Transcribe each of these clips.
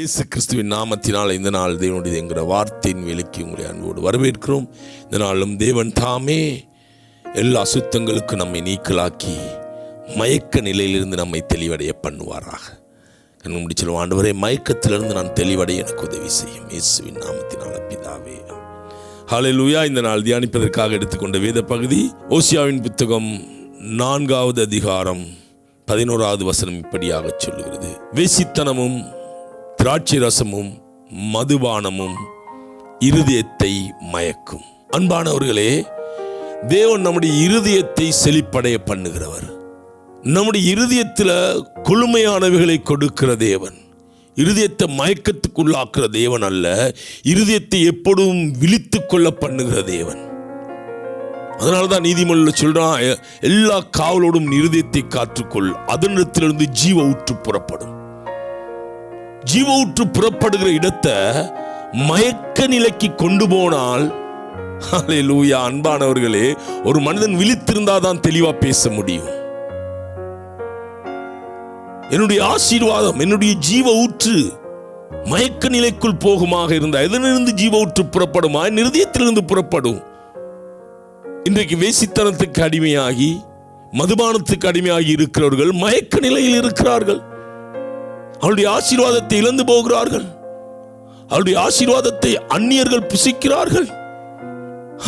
இயேசு கிறிஸ்துவின் நாமத்தினால் இந்த நாள் தேவனுடைய என்கிற வார்த்தையின் வேலைக்கு உங்களை அன்போடு வரவேற்கிறோம். இந்த நாளும் தேவன் தாமே எல்லா அசுத்தங்களுக்கும் நம்மை நீக்கலாக்கி மயக்க நிலையிலிருந்து நம்மை தெளிவடைய பண்ணுவாராக. கண் முடிச்சிடும் ஆண்டவரே மயக்கத்திலிருந்து நான் தெளிவடைய எனக்கு உதவி செய்யும். இயேசுவின் நாமத்தினால் பிதாவே. ஹalleluya. இந்த நாள் தியானிப்பதற்காக எடுத்துக்கொண்ட வேத பகுதி ஓசியாவின் புத்தகம் நான்காவது அதிகாரம் பதினோராவது வசனம் இப்படியாக சொல்லுகிறது. வேசித்தனமும் திராட்சை ரசமும் மதுபானமும் இருதயத்தை மயக்கும். அன்பானவர்களே தேவன் நம்முடைய இருதயத்தை செழிப்படைய பண்ணுகிறவர். நம்முடைய இருதயத்தில் கொழுமையானவைகளை கொடுக்கிற தேவன். இருதயத்தை மயக்கத்துக்குள்ளாக்குற தேவன் அல்ல இருதயத்தை எப்பொழுதும் விழித்து கொள்ள பண்ணுகிற தேவன். அதனால தான் நீதிமன்றம் சொல்றான் எல்லா காவலோடும் இருதயத்தை காற்றுக்கொள் அதனிடத்திலிருந்து ஜீவ ஊற்று புறப்படும். ஜீவ ஊற்று புறப்படுகிற இடத்தை மயக்க நிலைக்கு கொண்டு போனால் ஹalleluya அன்பானவர்களே ஒரு மனிதன் விழித்திருந்தாதான் தான் தெளிவா பேச முடியும். என்னுடைய ஆசீர்வாதம் என்னுடைய ஜீவ ஊற்று மயக்க நிலைக்குள் போகுமாக இருந்தால் எதனிலிருந்து ஜீவ ஊற்று புறப்படுமா நிறுதியத்திலிருந்து புறப்படும். இன்றைக்கு வேசித்தனத்துக்கு அடிமையாகி மதுபானத்துக்கு அடிமையாகி இருக்கிறவர்கள் மயக்க நிலையில் இருக்கிறார்கள். அவருடைய ஆசீர்வாதத்தை இழந்து போகிறார்கள். அவருடைய ஆசீர்வாதத்தை அந்நியர்கள் புசிக்கிறார்கள்.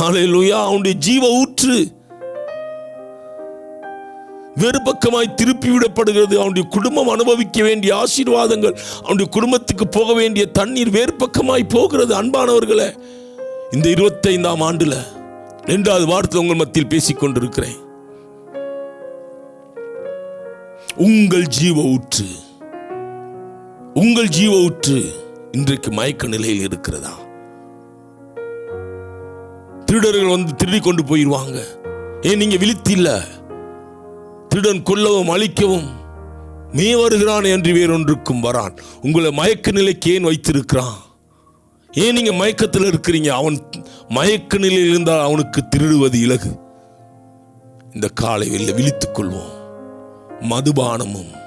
ஹalleluya அவனுடைய ஜீவ ஊற்று வேறு பக்கமாய் திருப்பி விடப்படுகிறது. அவனுடைய குடும்பம் அனுபவிக்க வேண்டிய ஆசீர்வாதங்கள் அவனுடைய குடும்பத்துக்கு போக வேண்டிய தண்ணீர் வேறு பக்கமாய் போகிறது. அன்பானவர்களே இந்த இருபத்தைந்தாம் ஆண்டுல ரெண்டாவது வாரத்தில் உங்கள் மத்தியில் பேசிக் கொண்டிருக்கிறேன். உங்கள் ஜீவ ஊற்று. உங்கள் ஜீவ ஊற்று இன்றைக்கு மயக்க நிலையில் இருக்கிறதா? திருடர்கள் வந்து திருடி கொண்டு போயிடுவாங்க ஏன் நீங்க விழித்தில்ல திருடன் கொல்லவும் அழிக்கவும் நீ வருகிறான் என்று வேறொன்றுக்கும் வரான். உங்களை மயக்க நிலைக்கு ஏன் வைத்திருக்கிறான்? ஏன் நீங்க மயக்கத்தில் இருக்கிறீங்க? அவன் மயக்க நிலையில் இருந்தால் அவனுக்கு திருடுவது இலகு. இந்த காலை வெளில விழித்துக் கொள்வோம். மதுபானமும்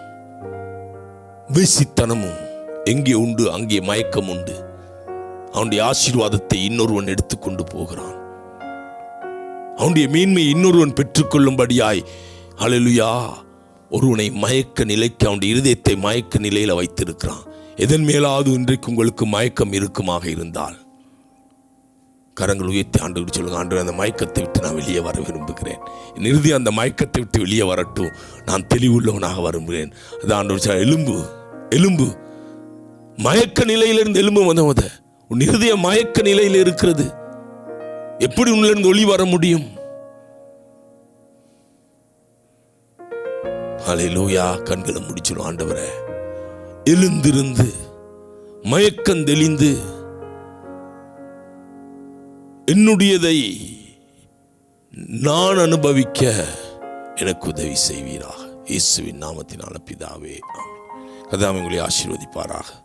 வேசித்தனமும் எங்கே உண்டு அங்கே மயக்கம் உண்டு. அவனுடைய ஆசீர்வாதத்தை இன்னொருவன் எடுத்துக்கொண்டு போகிறான். அவனுடைய மீன்மை இன்னொருவன் பெற்றுக்கொள்ளும்படியாய் அழலுயா ஒருவனை மயக்க நிலைக்கு அவனுடைய இருதயத்தை மயக்க நிலையில் வைத்திருக்கிறான். எதன் மேலாவது இன்றைக்கு உங்களுக்கு மயக்கம் இருக்குமாக இருந்தால் கரங்கள் உயர்த்தி ஆண்டு சொல்லுங்க ஆண்டு அந்த மயக்கத்தை விட்டு நான் வெளியே வர விரும்புகிறேன். என் இறுதி அந்த மயக்கத்தை விட்டு வெளியே வரட்டும். நான் தெளிவுள்ளவனாக விரும்புகிறேன் அது ஆண்டு எலும்பு எலும்பு. மயக்க நிலையிலிருந்து எலும்பு வந்தவத உன் இருதய மயக்க நிலையில் இருக்கிறது. எப்படி உன்னிலிருந்து ஒளி வர முடியும்? அலையிலோயா கண்களை முடிச்சிடும் ஆண்டவரை. எழுந்திருந்து மயக்கம் தெளிந்து என்னுடையதை நான் அனுபவிக்க எனக்கு உதவி செய்வீராக. இயேசுவின் நாமத்தினால பிதாவே ஆமென். கதாமி உங்களை ஆசீர்வதிப்பாராக.